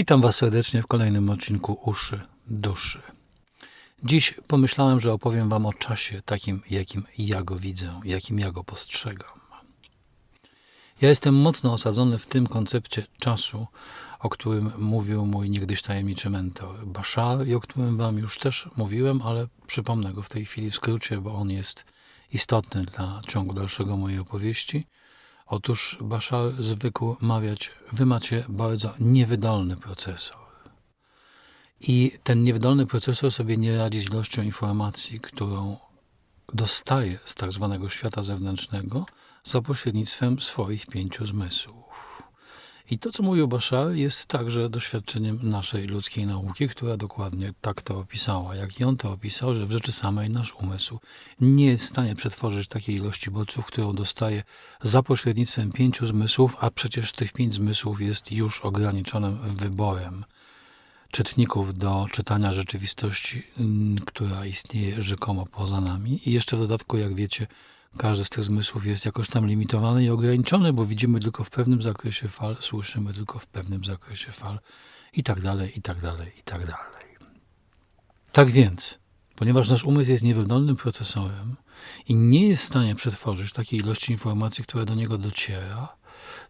Witam Was serdecznie w kolejnym odcinku Uszy Duszy. Dziś pomyślałem, że opowiem Wam o czasie takim, jakim ja go widzę, jakim ja go postrzegam. Ja jestem mocno osadzony w tym koncepcie czasu, o którym mówił mój niegdyś tajemniczy mentor Bashar i o którym Wam już też mówiłem, ale przypomnę go w tej chwili w skrócie, bo on jest istotny dla ciągu dalszego mojej opowieści. Otóż Bashar zwykł mawiać, wy macie bardzo niewydolny procesor. I ten niewydolny procesor sobie nie radzi z ilością informacji, którą dostaje z tak zwanego świata zewnętrznego za pośrednictwem swoich pięciu zmysłów. I to, co mówił Bashar, jest także doświadczeniem naszej ludzkiej nauki, która dokładnie tak to opisała. Jak i on to opisał, że w rzeczy samej nasz umysł nie jest w stanie przetworzyć takiej ilości bodźców, którą dostaje za pośrednictwem pięciu zmysłów, a przecież tych pięć zmysłów jest już ograniczonym wyborem czytników do czytania rzeczywistości, mm, która istnieje rzekomo poza nami. I jeszcze w dodatku, jak wiecie, każdy z tych zmysłów jest jakoś tam limitowany i ograniczony, bo widzimy tylko w pewnym zakresie fal, słyszymy tylko w pewnym zakresie fal i tak dalej, i tak dalej, i tak dalej. Tak więc, ponieważ nasz umysł jest niewydolnym procesorem i nie jest w stanie przetworzyć takiej ilości informacji, która do niego dociera,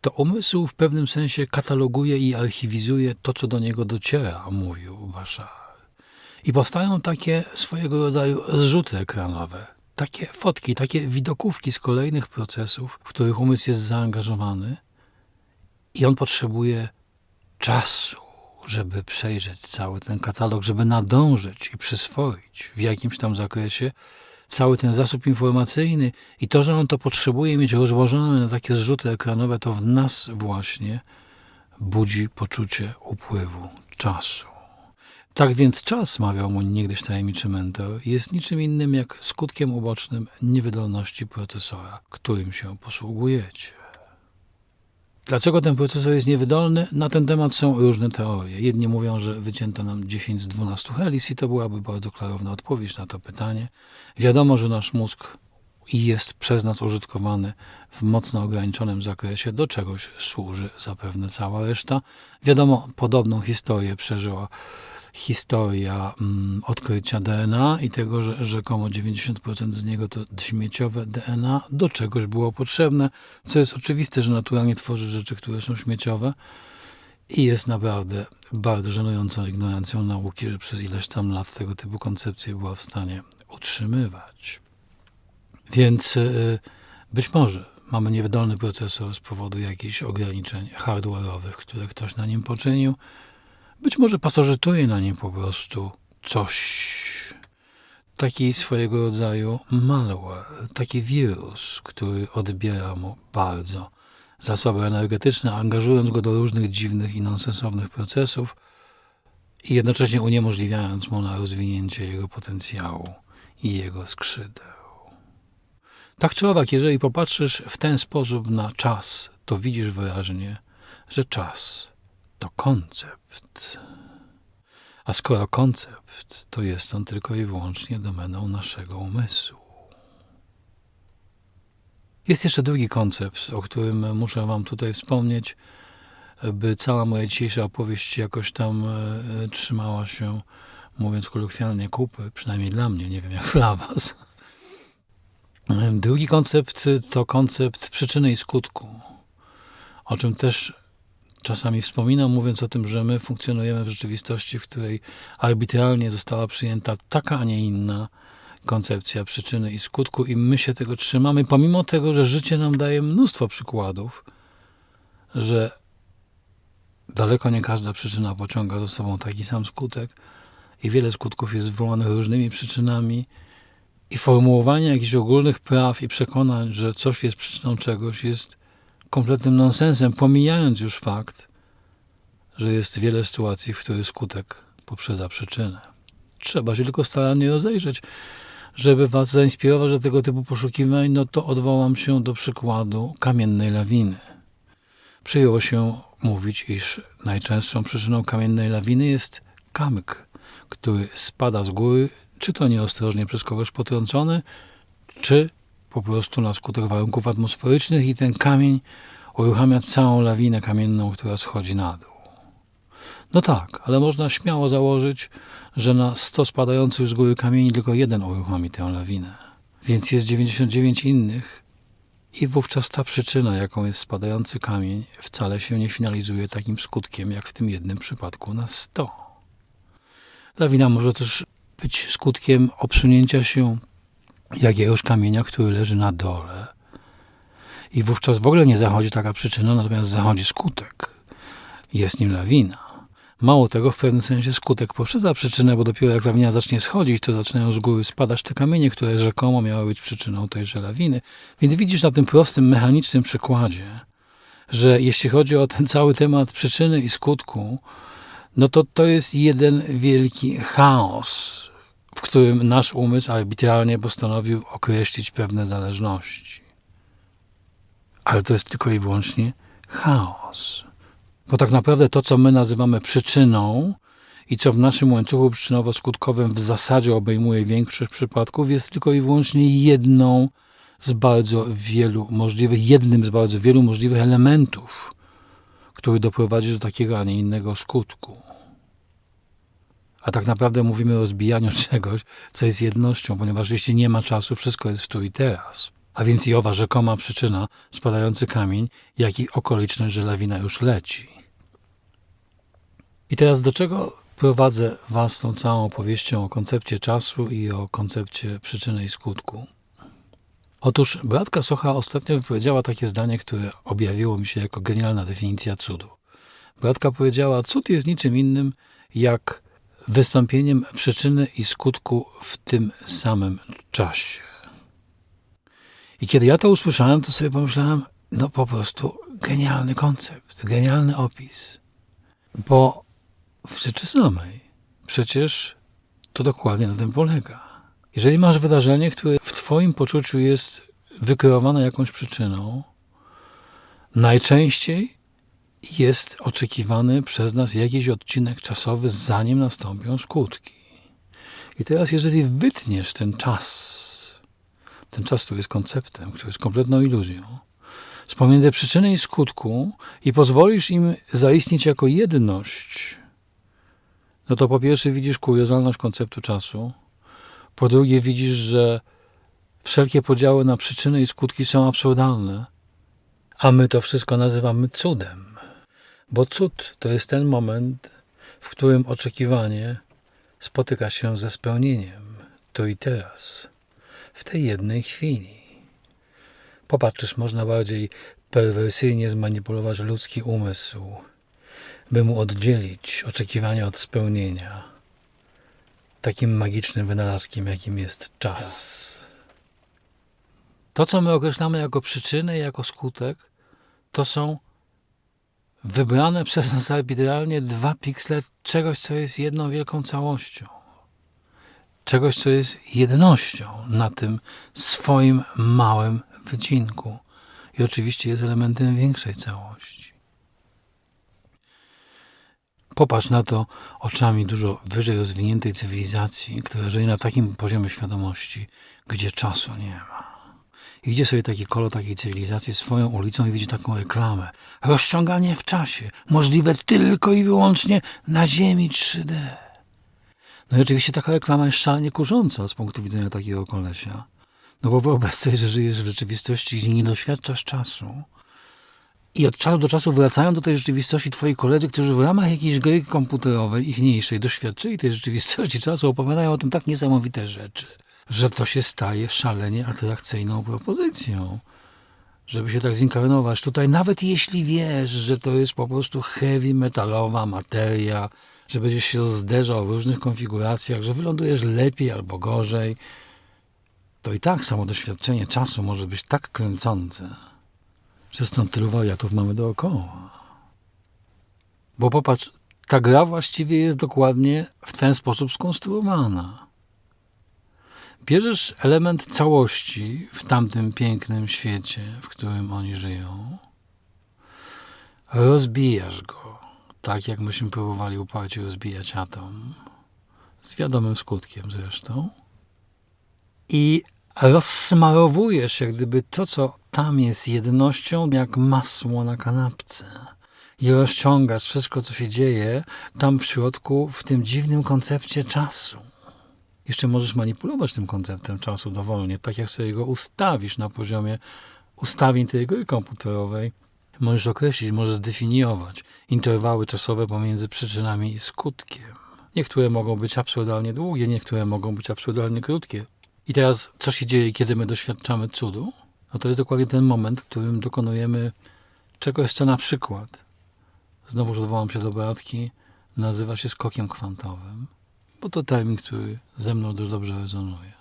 to umysł w pewnym sensie kataloguje i archiwizuje to, co do niego dociera, mówił Bashar. I powstają takie swojego rodzaju zrzuty ekranowe, takie fotki, takie widokówki z kolejnych procesów, w których umysł jest zaangażowany i on potrzebuje czasu, żeby przejrzeć cały ten katalog, żeby nadążyć i przyswoić w jakimś tam zakresie cały ten zasób informacyjny i to, że on to potrzebuje mieć rozłożone na takie zrzuty ekranowe, to w nas właśnie budzi poczucie upływu czasu. Tak więc czas, mawiał mu niegdyś tajemniczy mentor, jest niczym innym jak skutkiem ubocznym niewydolności procesora, którym się posługujecie. Dlaczego ten procesor jest niewydolny? Na ten temat są różne teorie. Jedni mówią, że wycięto nam 10 z 12 helis i to byłaby bardzo klarowna odpowiedź na to pytanie. Wiadomo, że nasz mózg jest przez nas użytkowany w mocno ograniczonym zakresie, do czegoś służy zapewne cała reszta. Wiadomo, podobną historię przeżyła historia mm, odkrycia DNA i tego, że rzekomo 90% z niego to śmieciowe DNA do czegoś było potrzebne, co jest oczywiste, że naturalnie tworzy rzeczy, które są śmieciowe i jest naprawdę bardzo żenującą ignorancją nauki, że przez ileś tam lat tego typu koncepcje była w stanie utrzymywać. Więc yy, być może mamy niewydolny procesor z powodu jakichś ograniczeń hardware'owych, które ktoś na nim poczynił, być może pasożytuje na nim po prostu coś. Taki swojego rodzaju malware, taki wirus, który odbiera mu bardzo zasoby energetyczne, angażując go do różnych dziwnych i nonsensownych procesów i jednocześnie uniemożliwiając mu na rozwinięcie jego potencjału i jego skrzydeł. Tak czy owak, jeżeli popatrzysz w ten sposób na czas, to widzisz wyraźnie, że czas to koncept. A skoro koncept, to jest on tylko i wyłącznie domeną naszego umysłu. Jest jeszcze drugi koncept, o którym muszę Wam tutaj wspomnieć, by cała moja dzisiejsza opowieść jakoś tam e, trzymała się, mówiąc kolokwialnie, kupy, przynajmniej dla mnie, nie wiem jak dla Was. Drugi koncept to koncept przyczyny i skutku, o czym też czasami wspominam, mówiąc o tym, że my funkcjonujemy w rzeczywistości, w której arbitralnie została przyjęta taka, a nie inna koncepcja przyczyny i skutku, i my się tego trzymamy, pomimo tego, że życie nam daje mnóstwo przykładów, że daleko nie każda przyczyna pociąga za sobą taki sam skutek i wiele skutków jest wywołanych różnymi przyczynami. I formułowanie jakichś ogólnych praw i przekonań, że coś jest przyczyną czegoś, jest kompletnym nonsensem, pomijając już fakt, że jest wiele sytuacji, w których skutek poprzedza przyczynę. Trzeba się tylko starannie rozejrzeć, żeby Was zainspirować do tego typu poszukiwań, no to odwołam się do przykładu kamiennej lawiny. Przyjęło się mówić, iż najczęstszą przyczyną kamiennej lawiny jest kamyk, który spada z góry, czy to nieostrożnie przez kogoś potrącony, czy po prostu na skutek warunków atmosferycznych i ten kamień uruchamia całą lawinę kamienną, która schodzi na dół. No tak, ale można śmiało założyć, że na 100 spadających z góry kamieni tylko jeden uruchomi tę lawinę. Więc jest 99 innych i wówczas ta przyczyna, jaką jest spadający kamień, wcale się nie finalizuje takim skutkiem, jak w tym jednym przypadku na 100. Lawina może też być skutkiem obsunięcia się jakiegoś kamienia, który leży na dole. I wówczas w ogóle nie zachodzi taka przyczyna, natomiast zachodzi skutek. Jest nim lawina. Mało tego, w pewnym sensie skutek poprzedza przyczynę, bo dopiero jak lawina zacznie schodzić, to zaczynają z góry spadać te kamienie, które rzekomo miały być przyczyną tejże lawiny. Więc widzisz na tym prostym, mechanicznym przykładzie, że jeśli chodzi o ten cały temat przyczyny i skutku, no to to jest jeden wielki chaos, w którym nasz umysł arbitralnie postanowił określić pewne zależności. Ale to jest tylko i wyłącznie chaos. Bo tak naprawdę to, co my nazywamy przyczyną i co w naszym łańcuchu przyczynowo-skutkowym w zasadzie obejmuje większość przypadków, jest tylko i wyłącznie jedną z bardzo wielu możliwych, jednym z bardzo wielu możliwych elementów, który doprowadzi do takiego, a nie innego skutku. A tak naprawdę mówimy o zbijaniu czegoś, co jest jednością, ponieważ jeśli nie ma czasu, wszystko jest w tu i teraz. A więc i owa rzekoma przyczyna, spadający kamień, jak i okoliczność, że lawina już leci. I teraz do czego prowadzę Was tą całą opowieścią o koncepcie czasu i o koncepcie przyczyny i skutku? Otóż Bratka Socha ostatnio wypowiedziała takie zdanie, które objawiło mi się jako genialna definicja cudu. Bratka powiedziała, cud jest niczym innym jak wystąpieniem przyczyny i skutku w tym samym czasie. I kiedy ja to usłyszałem, to sobie pomyślałem, no po prostu genialny koncept, genialny opis. Bo w rzeczy samej przecież to dokładnie na tym polega. Jeżeli masz wydarzenie, które w Twoim poczuciu jest wykreowane jakąś przyczyną, najczęściej jest oczekiwany przez nas jakiś odcinek czasowy, zanim nastąpią skutki. I teraz, jeżeli wytniesz ten czas, ten czas, który jest konceptem, który jest kompletną iluzją, z pomiędzy przyczyny i skutku i pozwolisz im zaistnieć jako jedność, no to po pierwsze widzisz kuriozalność konceptu czasu, po drugie widzisz, że wszelkie podziały na przyczyny i skutki są absurdalne, a my to wszystko nazywamy cudem. Bo cud to jest ten moment, w którym oczekiwanie spotyka się ze spełnieniem, tu i teraz, w tej jednej chwili. Popatrzysz, można bardziej perwersyjnie zmanipulować ludzki umysł, by mu oddzielić oczekiwanie od spełnienia takim magicznym wynalazkiem, jakim jest czas. To, co my określamy jako przyczynę i jako skutek, to są wybrane przez nas arbitralnie dwa piksele czegoś, co jest jedną wielką całością. Czegoś, co jest jednością na tym swoim małym wycinku. I oczywiście jest elementem większej całości. Popatrz na to oczami dużo wyżej rozwiniętej cywilizacji, która żyje na takim poziomie świadomości, gdzie czasu nie ma. Idzie sobie taki kolo takiej cywilizacji swoją ulicą i widzi taką reklamę. Rozciąganie w czasie, możliwe tylko i wyłącznie na Ziemi 3D. No i oczywiście taka reklama jest szalenie kurząca z punktu widzenia takiego kolesia. No bo wyobraź sobie, że żyjesz w rzeczywistości i nie doświadczasz czasu. I od czasu do czasu wracają do tej rzeczywistości twoi koledzy, którzy w ramach jakiejś gry komputerowej, ichniejszej, doświadczyli tej rzeczywistości czasu, opowiadają o tym tak niesamowite rzeczy że to się staje szalenie atrakcyjną propozycją. Żeby się tak zinkarnować tutaj, nawet jeśli wiesz, że to jest po prostu heavy metalowa materia, że będziesz się zderzał w różnych konfiguracjach, że wylądujesz lepiej albo gorzej, to i tak samo doświadczenie czasu może być tak kręcące, że stąd tylu wariatów mamy dookoła. Bo popatrz, ta gra właściwie jest dokładnie w ten sposób skonstruowana. Bierzesz element całości w tamtym pięknym świecie, w którym oni żyją, rozbijasz go, tak jak myśmy próbowali uparcie rozbijać atom, z wiadomym skutkiem zresztą, i rozsmarowujesz jak gdyby to, co tam jest jednością, jak masło na kanapce. i rozciągasz wszystko, co się dzieje tam w środku, w tym dziwnym koncepcie czasu. Jeszcze możesz manipulować tym konceptem czasu dowolnie, tak jak sobie go ustawisz na poziomie ustawień tej gry komputerowej. Możesz określić, możesz zdefiniować interwały czasowe pomiędzy przyczynami i skutkiem. Niektóre mogą być absurdalnie długie, niektóre mogą być absurdalnie krótkie. I teraz, co się dzieje, kiedy my doświadczamy cudu? No to jest dokładnie ten moment, w którym dokonujemy czegoś, co na przykład, znowuż odwołam się do Beatki, nazywa się skokiem kwantowym, bo to termin, który ze mną dość dobrze rezonuje.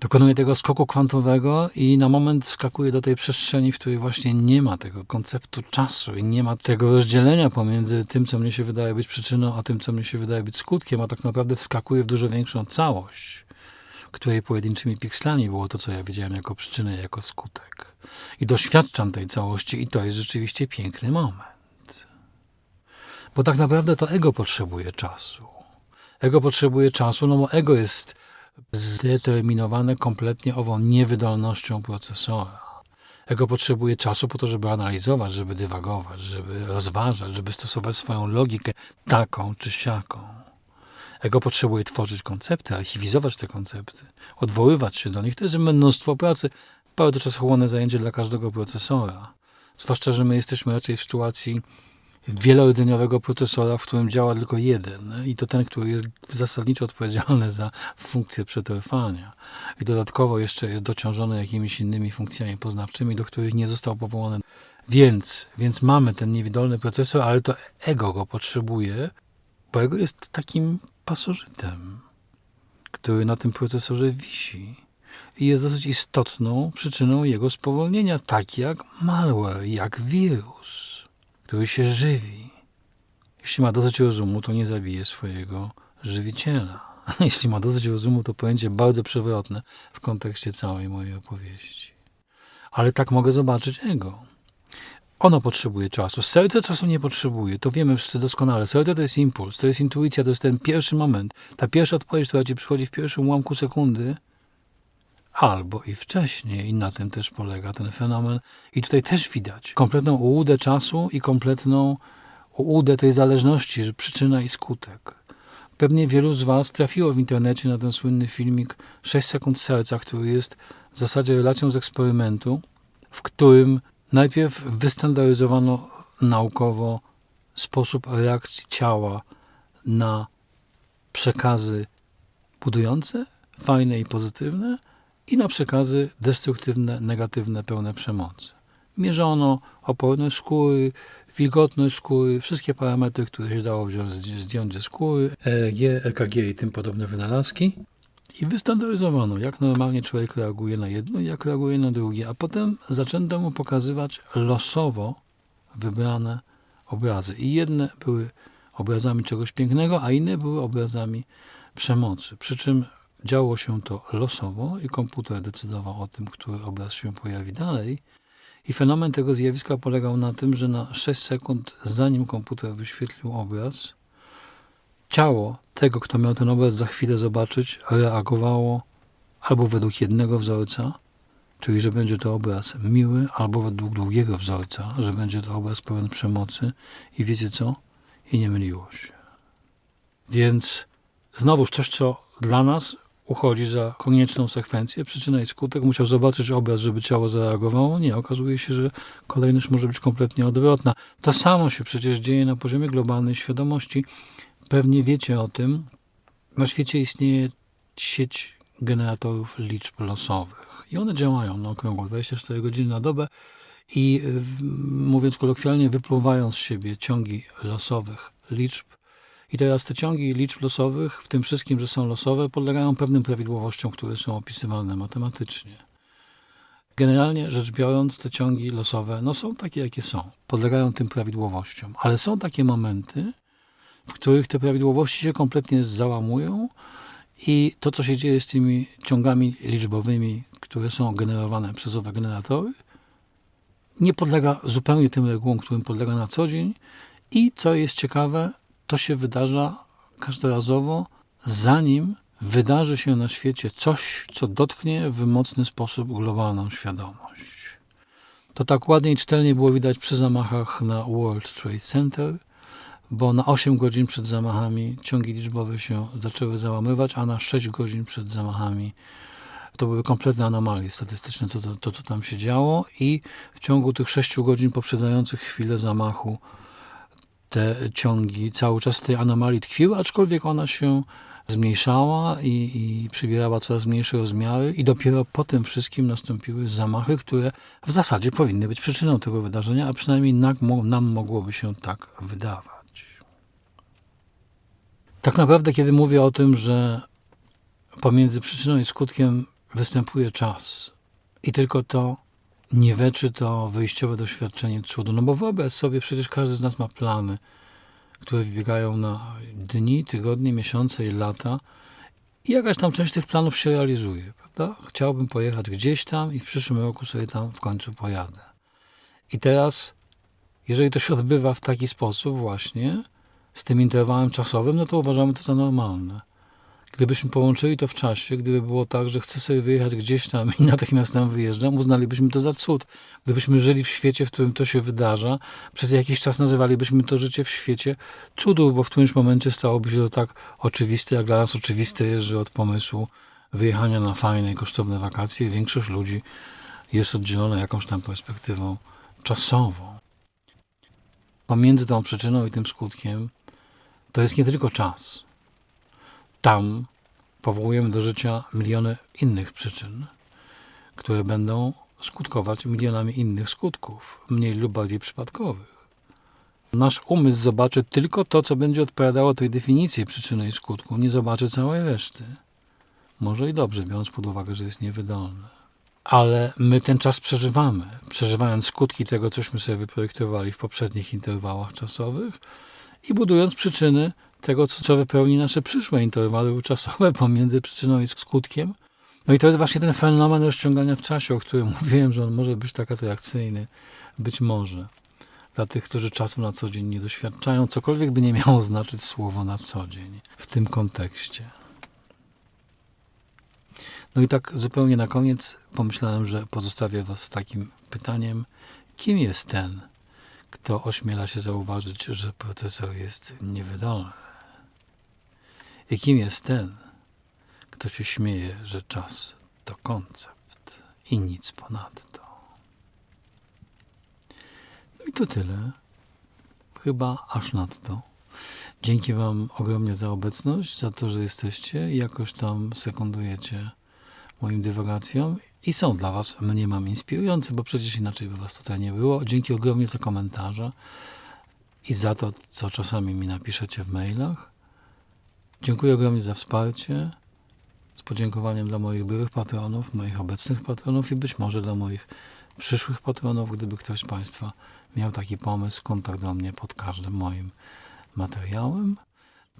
Dokonuję tego skoku kwantowego i na moment skakuję do tej przestrzeni, w której właśnie nie ma tego konceptu czasu i nie ma tego rozdzielenia pomiędzy tym, co mnie się wydaje być przyczyną, a tym, co mnie się wydaje być skutkiem, a tak naprawdę wskakuję w dużo większą całość, której pojedynczymi pikslami było to, co ja wiedziałem jako przyczynę, jako skutek. I doświadczam tej całości i to jest rzeczywiście piękny moment. Bo tak naprawdę to ego potrzebuje czasu. Ego potrzebuje czasu, no bo ego jest zdeterminowane kompletnie ową niewydolnością procesora. Ego potrzebuje czasu po to, żeby analizować, żeby dywagować, żeby rozważać, żeby stosować swoją logikę taką czy siaką. Ego potrzebuje tworzyć koncepty, archiwizować te koncepty, odwoływać się do nich. To jest mnóstwo pracy, bardzo czasochłonne zajęcie dla każdego procesora. Zwłaszcza, że my jesteśmy raczej w sytuacji wielordzeniowego procesora, w którym działa tylko jeden i to ten, który jest zasadniczo odpowiedzialny za funkcję przetrwania. I dodatkowo jeszcze jest dociążony jakimiś innymi funkcjami poznawczymi, do których nie został powołany. Więc, więc mamy ten niewidolny procesor, ale to ego go potrzebuje, bo ego jest takim pasożytem, który na tym procesorze wisi i jest dosyć istotną przyczyną jego spowolnienia, tak jak malware, jak wirus który się żywi. Jeśli ma dosyć rozumu, to nie zabije swojego żywiciela. Jeśli ma dosyć rozumu, to pojęcie bardzo przewrotne w kontekście całej mojej opowieści. Ale tak mogę zobaczyć ego. Ono potrzebuje czasu. Serce czasu nie potrzebuje. To wiemy wszyscy doskonale. Serce to jest impuls, to jest intuicja, to jest ten pierwszy moment. Ta pierwsza odpowiedź, która ci przychodzi w pierwszym ułamku sekundy, albo i wcześniej. I na tym też polega ten fenomen. I tutaj też widać kompletną ułudę czasu i kompletną ułudę tej zależności, że przyczyna i skutek. Pewnie wielu z Was trafiło w internecie na ten słynny filmik 6 sekund serca, który jest w zasadzie relacją z eksperymentu, w którym najpierw wystandaryzowano naukowo sposób reakcji ciała na przekazy budujące, fajne i pozytywne, i na przekazy destruktywne, negatywne, pełne przemocy. Mierzono oporność skóry, wilgotność skóry, wszystkie parametry, które się dało wziąć, zdjąć ze skóry, EEG, EKG i tym podobne wynalazki. I wystandaryzowano, jak normalnie człowiek reaguje na jedno jak reaguje na drugie, a potem zaczęto mu pokazywać losowo wybrane obrazy. I jedne były obrazami czegoś pięknego, a inne były obrazami przemocy. Przy czym Działo się to losowo i komputer decydował o tym, który obraz się pojawi dalej. I fenomen tego zjawiska polegał na tym, że na 6 sekund, zanim komputer wyświetlił obraz, ciało tego, kto miał ten obraz za chwilę zobaczyć, reagowało albo według jednego wzorca, czyli że będzie to obraz miły, albo według drugiego wzorca, że będzie to obraz pełen przemocy. I wiecie co? I nie myliło się. Więc znowuż coś, co dla nas uchodzi za konieczną sekwencję, przyczyna i skutek, musiał zobaczyć obraz, żeby ciało zareagowało. Nie, okazuje się, że kolejność może być kompletnie odwrotna. To samo się przecież dzieje na poziomie globalnej świadomości. Pewnie wiecie o tym. Na świecie istnieje sieć generatorów liczb losowych i one działają na okrągło 24 godziny na dobę i mówiąc kolokwialnie, wypluwają z siebie ciągi losowych liczb i teraz te ciągi liczb losowych, w tym wszystkim, że są losowe, podlegają pewnym prawidłowościom, które są opisywalne matematycznie. Generalnie rzecz biorąc, te ciągi losowe no są takie, jakie są. Podlegają tym prawidłowościom. Ale są takie momenty, w których te prawidłowości się kompletnie załamują i to, co się dzieje z tymi ciągami liczbowymi, które są generowane przez owe generatory, nie podlega zupełnie tym regułom, którym podlega na co dzień. I co jest ciekawe, to się wydarza każdorazowo, zanim wydarzy się na świecie coś, co dotknie w mocny sposób globalną świadomość. To tak ładnie i czytelnie było widać przy zamachach na World Trade Center, bo na 8 godzin przed zamachami ciągi liczbowe się zaczęły załamywać, a na 6 godzin przed zamachami to były kompletne anomalie statystyczne, to, to, to, tam się działo i w ciągu tych 6 godzin poprzedzających chwilę zamachu te ciągi cały czas tej anomalii tkwiły, aczkolwiek ona się zmniejszała i, i przybierała coraz mniejsze rozmiary i dopiero po tym wszystkim nastąpiły zamachy, które w zasadzie powinny być przyczyną tego wydarzenia, a przynajmniej nam, nam mogłoby się tak wydawać. Tak naprawdę, kiedy mówię o tym, że pomiędzy przyczyną i skutkiem występuje czas i tylko to nie weczy to wyjściowe doświadczenie cudu. No bo wyobraź sobie, przecież każdy z nas ma plany, które wybiegają na dni, tygodnie, miesiące i lata i jakaś tam część tych planów się realizuje, prawda? Chciałbym pojechać gdzieś tam i w przyszłym roku sobie tam w końcu pojadę. I teraz, jeżeli to się odbywa w taki sposób właśnie, z tym interwałem czasowym, no to uważamy to za normalne. Gdybyśmy połączyli to w czasie, gdyby było tak, że chcę sobie wyjechać gdzieś tam i natychmiast tam wyjeżdżam, uznalibyśmy to za cud. Gdybyśmy żyli w świecie, w którym to się wydarza, przez jakiś czas nazywalibyśmy to życie w świecie cudu, bo w którymś momencie stałoby się to tak oczywiste, jak dla nas oczywiste jest, że od pomysłu wyjechania na fajne i kosztowne wakacje większość ludzi jest oddzielona jakąś tam perspektywą czasową. Pomiędzy tą przyczyną i tym skutkiem to jest nie tylko czas tam powołujemy do życia miliony innych przyczyn, które będą skutkować milionami innych skutków, mniej lub bardziej przypadkowych. Nasz umysł zobaczy tylko to, co będzie odpowiadało tej definicji przyczyny i skutku, nie zobaczy całej reszty. Może i dobrze, biorąc pod uwagę, że jest niewydolne. Ale my ten czas przeżywamy, przeżywając skutki tego, cośmy sobie wyprojektowali w poprzednich interwałach czasowych i budując przyczyny tego, co, wypełni nasze przyszłe interwały czasowe pomiędzy przyczyną i skutkiem. No i to jest właśnie ten fenomen rozciągania w czasie, o którym mówiłem, że on może być tak atrakcyjny. Być może. Dla tych, którzy czasu na co dzień nie doświadczają, cokolwiek by nie miało znaczyć słowo na co dzień w tym kontekście. No i tak zupełnie na koniec pomyślałem, że pozostawię Was z takim pytaniem: kim jest ten, kto ośmiela się zauważyć, że procesor jest niewydolny? I kim jest ten, kto się śmieje, że czas to koncept i nic ponadto? No i to tyle. Chyba aż nadto. Dzięki Wam ogromnie za obecność, za to, że jesteście i jakoś tam sekundujecie moim dywagacjom i są dla Was mniemam inspirujące, bo przecież inaczej by Was tutaj nie było. Dzięki ogromnie za komentarze i za to, co czasami mi napiszecie w mailach. Dziękuję ogromnie za wsparcie. Z podziękowaniem dla moich byłych patronów, moich obecnych patronów i być może dla moich przyszłych patronów, gdyby ktoś z Państwa miał taki pomysł, kontakt do mnie pod każdym moim materiałem.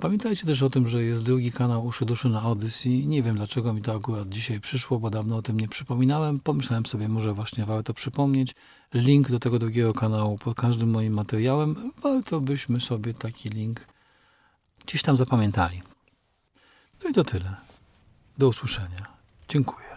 Pamiętajcie też o tym, że jest drugi kanał Uszy Duszy na Odyssey. Nie wiem dlaczego mi to akurat dzisiaj przyszło, bo dawno o tym nie przypominałem. Pomyślałem sobie, może właśnie warto przypomnieć. Link do tego drugiego kanału pod każdym moim materiałem. Warto byśmy sobie taki link gdzieś tam zapamiętali. No i to tyle. Do usłyszenia. Dziękuję.